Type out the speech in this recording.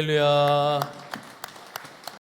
할렐루야.